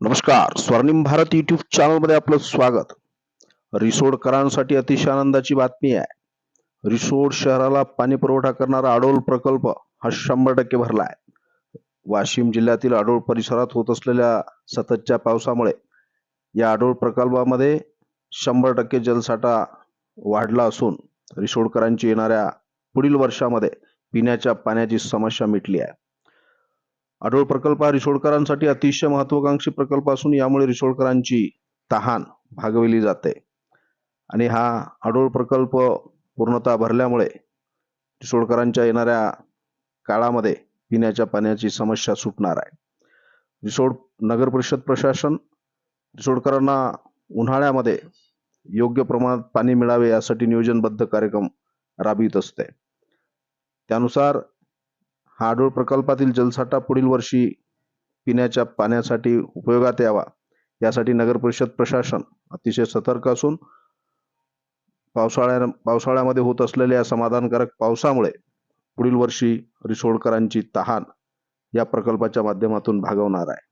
नमस्कार. स्वर्णिम भारत युट्यूब चॅनलमध्ये आपलं स्वागत. रिसोडकरांसाठी अतिशय आनंदाची बातमी आहे. रिसोड शहराला पाणी पुरवठा करणारा आडोल प्रकल्प हा शंभर टक्के भरला आहे वाशिम जिल्ह्यातील आडोळ परिसरात होत असलेल्या सततच्या पावसामुळे या आडोळ प्रकल्पामध्ये शंभर टक्के जलसाठा वाढला असून रिसोडकरांची येणाऱ्या पुढील वर्षामध्ये पिण्याच्या पाण्याची समस्या मिटली आहे. अडोळ प्रकल्प हा रिसोडकरांसाठी अतिशय महत्वाकांक्षी प्रकल्प असून यामुळे रिसोडकरांची तहान भागविली जाते. आणि हा अडोळ प्रकल्प पूर्णतः भरल्यामुळे रिसोडकरांच्या येणाऱ्या काळामध्ये पिण्याच्या पाण्याची समस्या सुटणार आहे. रिसोड नगर परिषद प्रशासन रिसोडकरांना उन्हाळ्यामध्ये योग्य प्रमाणात पाणी मिळावे यासाठी नियोजनबद्ध कार्यक्रम राबवित असते. त्यानुसार हाडोळ प्रकल्पातील जलसाठा पुढील वर्षी पिण्याच्या पाण्यासाठी उपयोगात यावा. यासाठी नगर परिषद प्रशासन अतिशय सतर्क असून पावसाळ्या पावसाळ्यामध्ये होत असलेल्या समाधानकारक पावसामुळे पुढील वर्षी रिसोडकरांची तहान या प्रकल्पाच्या माध्यमातून भागवणार आहे.